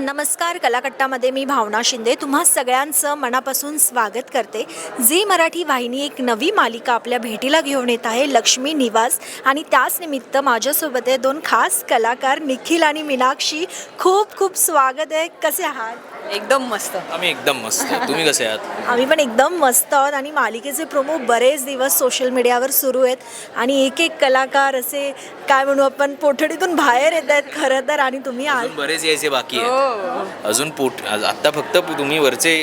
नमस्कार कलाकट्टामध्ये मी भावना शिंदे. तुम्हा सगळ्यांचं मनापासून स्वागत करते. झी मराठी वाहिनी एक नवी मालिका आपल्या भेटीला घेऊन येत आहे लक्ष्मी निवास. आणि त्याच निमित्त माझ्यासोबत आहे दोन खास कलाकार निखिल आणि मीनाक्षी. खूप खूप स्वागत आहे. कसे आहात? एकदम मस्त. आम्ही एकदम मस्त. तुम्ही कसे आहात? आम्ही पण एकदम मस्त आहोत आणि मालिकेचे प्रोमो बरेच दिवस सोशल मीडियावर सुरू आहेत. आणि एक एक कलाकार असे काय म्हणू आपण पोठडीतून बाहेर येत आहेत खरं तर. आणि तुम्ही अजून बरेच यायचे बाकी हो. आहे अजून पोट आत्ता फक्त तुम्ही वरचे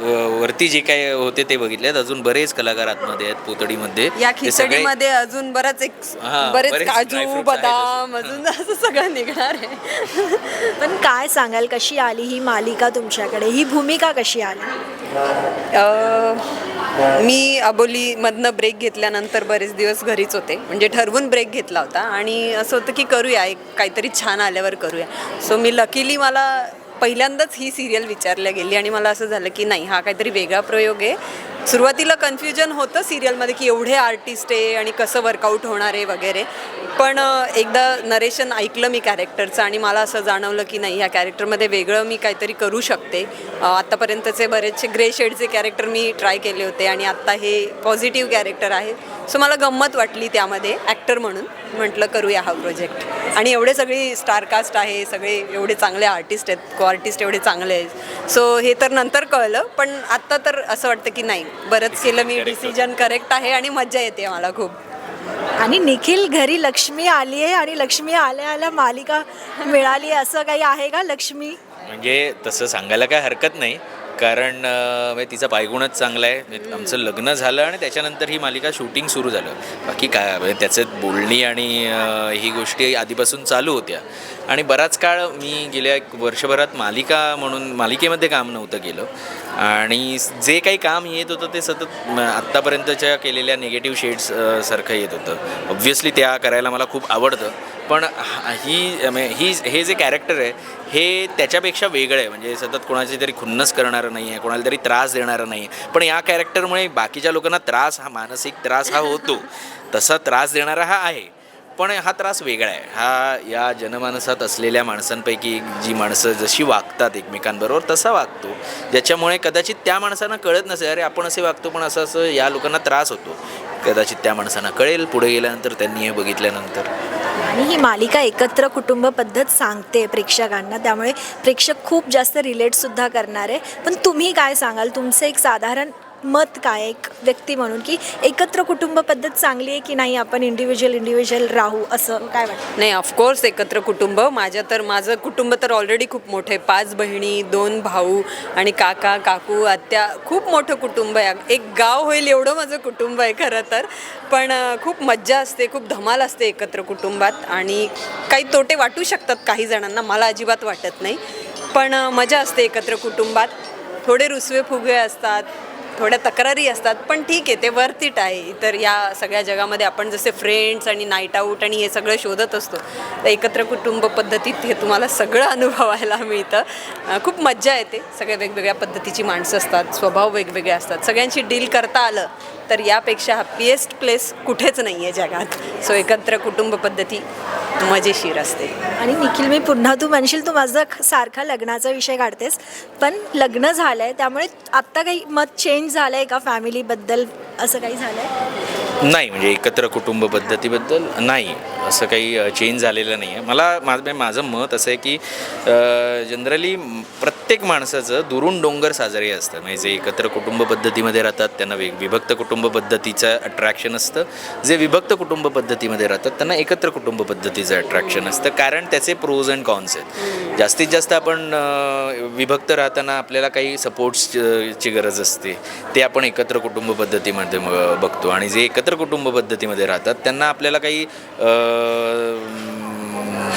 वरती जे काय होते ते बघितलेत. अजून बरेच कलाकार आतमध्ये आहेत पुतळीमध्ये या ते सगळे- खिचडीमध्ये अजून बरंच एक हा, बरेच बरेच काजू dry fruits बदाम आहेत अजून असं सगळं निघणार आहे. पण काय सांगाल कशी आली ही मालिका तुमच्याकडे? ही भूमिका कशी आली? अं, मी अबोलीमधनं ब्रेक घेतल्यानंतर बरेच दिवस घरीच होते. म्हणजे ठरवून ब्रेक घेतला होता. आणि असं होतं की करूया एक काहीतरी छान आल्यावर करूया. सो मी लकीली मला पहिल्यांदाच ही सिरियल विचारल्या गेली आणि मला असं झालं की नाही हा काहीतरी वेगळा प्रयोग आहे. सुरुवातीला कन्फ्युजन होतं सिरियलमध्ये की एवढे आर्टिस्ट आहे आणि कसं वर्कआउट होणार आहे वगैरे. पण एकदा नरेशन ऐकलं मी कॅरेक्टरचं आणि मला असं जाणवलं की नाही ह्या कॅरेक्टरमध्ये वेगळं मी काहीतरी करू शकते. आत्तापर्यंतचे बरेचसे ग्रे शेडचे कॅरेक्टर मी ट्राय केले होते आणि आत्ता हे पॉझिटिव्ह कॅरेक्टर आहे सो मला गंमत वाटली त्यामध्ये ॲक्टर म्हणून. म्हटलं करूया हा प्रोजेक्ट आणि एवढे सगळी स्टारकास्ट आहे सगळे एवढे चांगले आर्टिस्ट आहेत को आर्टिस्ट एवढे चांगले आहेत. सो हे तर नंतर कळलं पण आत्ता तर असं वाटतं की नाही बरंच केलं मी डिसिजन करेक्ट आहे आणि मजा येते मला खूप. आणि निखिल घरी लक्ष्मी आली आहे आणि लक्ष्मी आल्या आल्या मालिका मिळाली आहे. असं काही आहे का लक्ष्मी? म्हणजे तसं सांगायला काय हरकत नाही. कारण अ, म्हणजे तिचा पायगुणच चांगला आहे. म्हणजे आमचं लग्न झालं आणि त्याच्यानंतर ही मालिका शूटिंग सुरू झालं. बाकी काय म्हणजे त्याचं बोलणी आणि ही गोष्टी आधीपासून चालू होत्या. आणि बराच काळ मी गेल्या एक वर्षभरात मालिका म्हणून मालिकेमध्ये काम नव्हतं केलं. आणि जे काही काम येत होतं ते सतत आत्तापर्यंतच्या केलेल्या निगेटिव्ह शेड्स सारखं येत होतं. ऑब्व्हियसली त्या करायला मला खूप आवडतं. पण हा- ही ही हे जे कॅरेक्टर आहे हे त्याच्यापेक्षा वेगळं आहे. म्हणजे सतत कोणाची तरी खुन्नस करणारं नाही आहे कोणाला तरी त्रास देणारं नाही आहे. पण या कॅरेक्टरमुळे बाकीच्या लोकांना त्रास हा मानसिक त्रास हा होतो. तसा त्रास देणारा हा आहे. पण हा त्रास वेगळा आहे. हा या जनमानसात असलेल्या माणसांपैकी जी माणसं जशी वागतात एकमेकांबरोबर तसा वागतो. ज्याच्यामुळे कदाचित त्या माणसांना कळत नसेल अरे आपण असे वागतो पण असं असं या लोकांना त्रास होतो. कदाचित त्या माणसांना कळेल पुढे गेल्यानंतर त्यांनी हे बघितल्यानंतर. आणि ही मालिका एकत्र कुटुंब पद्धत सांगते प्रेक्षकांना त्यामुळे प्रेक्षक खूप जास्त रिलेटसुद्धा करणार. आहे पण तुम्ही काय सांगाल? तुमचं एक साधारण मत काय एक व्यक्ती म्हणून? की एकत्र कुटुंब पद्धत चांगली आहे की नाही आपण इंडिव्हिज्युअल इंडिव्हिज्युअल राहू? असं काय वाटतं? नाही ऑफकोर्स एकत्र कुटुंब. माझ्या तर माझं कुटुंब तर ऑलरेडी खूप मोठं आहे. पाच बहिणी दोन भाऊ आणि काका काकू आत्या खूप मोठं कुटुंब आहे. एक गाव होईल एवढं माझं कुटुंब आहे खरं तर. पण खूप मज्जा असते खूप धमाल असते एकत्र कुटुंबात. आणि काही तोटे वाटू शकतात काही जणांना मला अजिबात वाटत नाही. पण मजा असते एकत्र कुटुंबात. थोडे रुसवे फुगवे असतात. थोड्या तक्रारी असतात पण ठीक आहे ते वर्थ इट आहे. इतर या सगळ्या जगामध्ये आपण जसे फ्रेंड्स आणि नाईट आऊट आणि हे सगळं शोधत असतो तर एकत्र कुटुंब पद्धतीत हे तुम्हाला सगळं अनुभवायला मिळतं. खूप मज्जा येते. सगळ्या वेगवेगळ्या पद्धतीची माणसं असतात स्वभाव वेगवेगळे असतात. सगळ्यांशी डील करता आलं तर यापेक्षा हॅपिएस्ट प्लेस कुठेच नाही आहे जगात. सो एकत्र कुटुंब पद्धती मजेशीर असते. आणि निखिल मी पुन्हा तू म्हणशील तू माझं सारखा लग्नाचा विषय काढतेस. पण लग्न झालं आहे त्यामुळे आत्ता काही मत चेंज झालं आहे का फॅमिलीबद्दल असं काही झालं आहे नाही म्हणजे एकत्र कुटुंब पद्धतीबद्दल नाही. असं काही चेंज झालेलं नाही आहे मला माझं म्हणजे माझं मत असं आहे की जनरली प्रत्येक माणसाचं दुरून डोंगर साजरे असतं. म्हणजे जे एकत्र कुटुंब पद्धतीमध्ये राहतात त्यांना वेग विभक्त कुटुंब पद्धतीचं अट्रॅक्शन असतं. जे विभक्त कुटुंब पद्धतीमध्ये राहतात त्यांना एकत्र कुटुंब पद्धतीचं अट्रॅक्शन असतं. कारण त्याचे प्रोज अँड कॉन्स आहेत. जास्तीत जास्त आपण विभक्त राहताना आपल्याला काही सपोर्ट्सची गरज असते. ते आपण एकत्र कुटुंब पद्धतीमध्ये म- बघतो. आणि जे एकत्र कुटुंब पद्धतीमध्ये राहतात त्यांना आपल्याला काही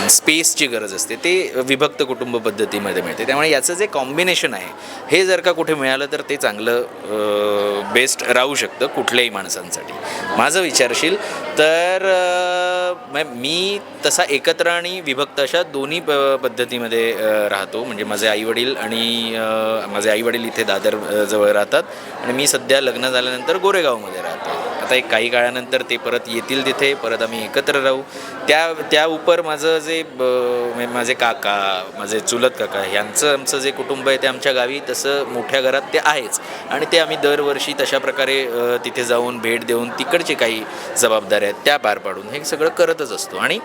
स्पेसची गरज असते. ते विभक्त कुटुंब पद्धतीमध्ये मिळते. त्यामुळे याचं जे कॉम्बिनेशन आहे हे जर का कुठे मिळालं तर ते चांगलं बेस्ट राहू शकतं कुठल्याही माणसांसाठी. माझं विचारशील तर मी तसा एकत्र आणि विभक्त अशा दोन्ही प पद्धतीमध्ये राहतो. म्हणजे माझे आईवडील आणि माझे आईवडील इथे दादर जवळ राहतात. आणि मी सध्या लग्न झाल्यानंतर गोरेगावमध्ये राहतो. आता एक काही काळानंतर ते परत येतील तिथे परत आम्ही एकत्र राहू. त्या त्या उपर माझं जे ब- म्हणजे माझे काका माझे चुलत काका यांचं आमचं जे कुटुंब आहे ते आमच्या गावी तसं मोठ्या घरात ते आहेच. आणि ते आम्ही दरवर्षी तशा प्रकारे तिथे जाऊन भेट देऊन तिकडचे काही जबाबदाऱ्या आहेत त्या पार पाडून हे सगळं करतच असतो. आणि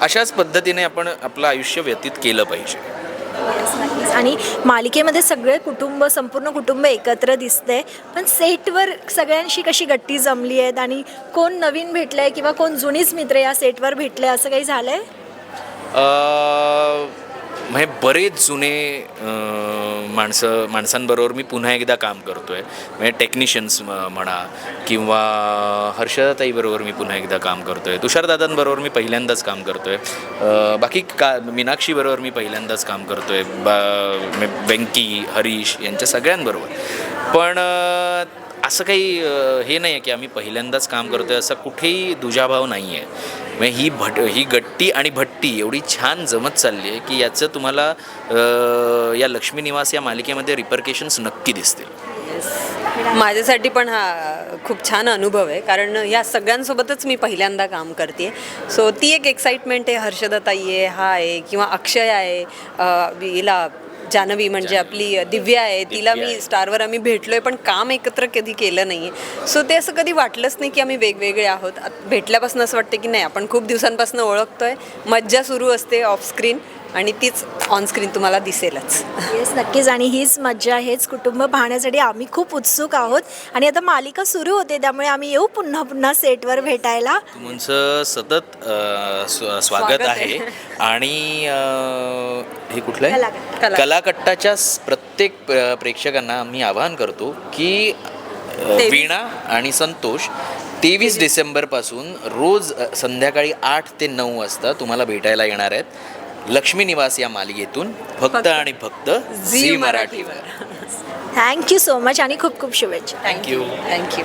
अशाच पद्धतीने आपण आपलं आयुष्य व्यतीत केलं पाहिजे. नक्कीच. आणि मालिकेमध्ये सगळे कुटुंब संपूर्ण कुटुंब एकत्र दिसतंय पण सेटवर सगळ्यांशी कशी गट्टी जमली आहेत आणि कोण नवीन भेटलंय किंवा कोण जुनीच मित्र या सेटवर भेटले असं काही झालंय म्हणजे बरेच जुने माणसं माणसांबरोबर मी पुन्हा एकदा काम करतो आहे म्हणजे टेक्निशियन्स म्हणा किंवा हर्षदाताईबरोबर मी पुन्हा एकदा काम करतो आहे तुषारदादांबरोबर मी पहिल्यांदाच काम करतो आहे बाकी का मीनाक्षीबरोबर मी पहिल्यांदाच काम करतो आहे बा म्हणजे बेंकी हरीश यांच्या सगळ्यांबरोबर. पण असं काही हे नाही आहे की आम्ही पहिल्यांदाच काम करतो आहे असा कुठेही दुजाभाव नाही आहे म्हणजे ही भट ही गट्टी आणि भट्टी एवढी छान जमत चालली आहे की याचं तुम्हाला या लक्ष्मी निवास या मालिकेमध्ये रिपरकेशन्स नक्की दिसतील. माझ्यासाठी पण हा खूप छान अनुभव आहे. कारण ह्या सगळ्यांसोबतच मी पहिल्यांदा काम करते. सो ती एक एक्साइटमेंट आहे हर्षदताई आहे हा आहे किंवा अक्षय आहे हिला जानवी म्हणजे आपली दिव्या आहे तिला मी. स्टारवर आम्ही भेटलोय पण काम एकत्र कधी केलं नाही सो ते असं कधी वाटलंच नाही की आम्ही वेगवेगळे आहोत. भेटल्यापासून असं वाटतं की नाही आपण खूप दिवसांपासून ओळखतोय. मज्जा सुरू असते ऑफ स्क्रीन आणि तीच ऑन स्क्रीन तुम्हाला दिसेलच. येस नक्कीच. आणि हीच मज्जा हेच कुटुंब पाहण्यासाठी आम्ही खूप उत्सुक आहोत. आणि आता मालिका सुरू होते त्यामुळे आम्ही येऊ पुन्हा पुन्हा सेटवर भेटायला. तुमचं सतत अ, स्व- स्वागत स्वागत आहे. आहे. आणि अ, हे कुठलं आहे? कलाकट्टा. कला- कलाकट्टाच्या स- प्रत्येक प्र- प्रेक्षकांना आम्ही आवाहन करतो की अ, तेवीस- वीणा आणि संतोष तेवीस. डिसेंबरपासून रोज अ, संध्याकाळी आठ ते नऊ वाजता तुम्हाला भेटायला येणार आहेत. लक्ष्मी निवास या मालिकेतून फक्त आणि फक्त झी मराठीवर. थँक्यू सो मच आणि खूप खूप शुभेच्छा. Thank you thank you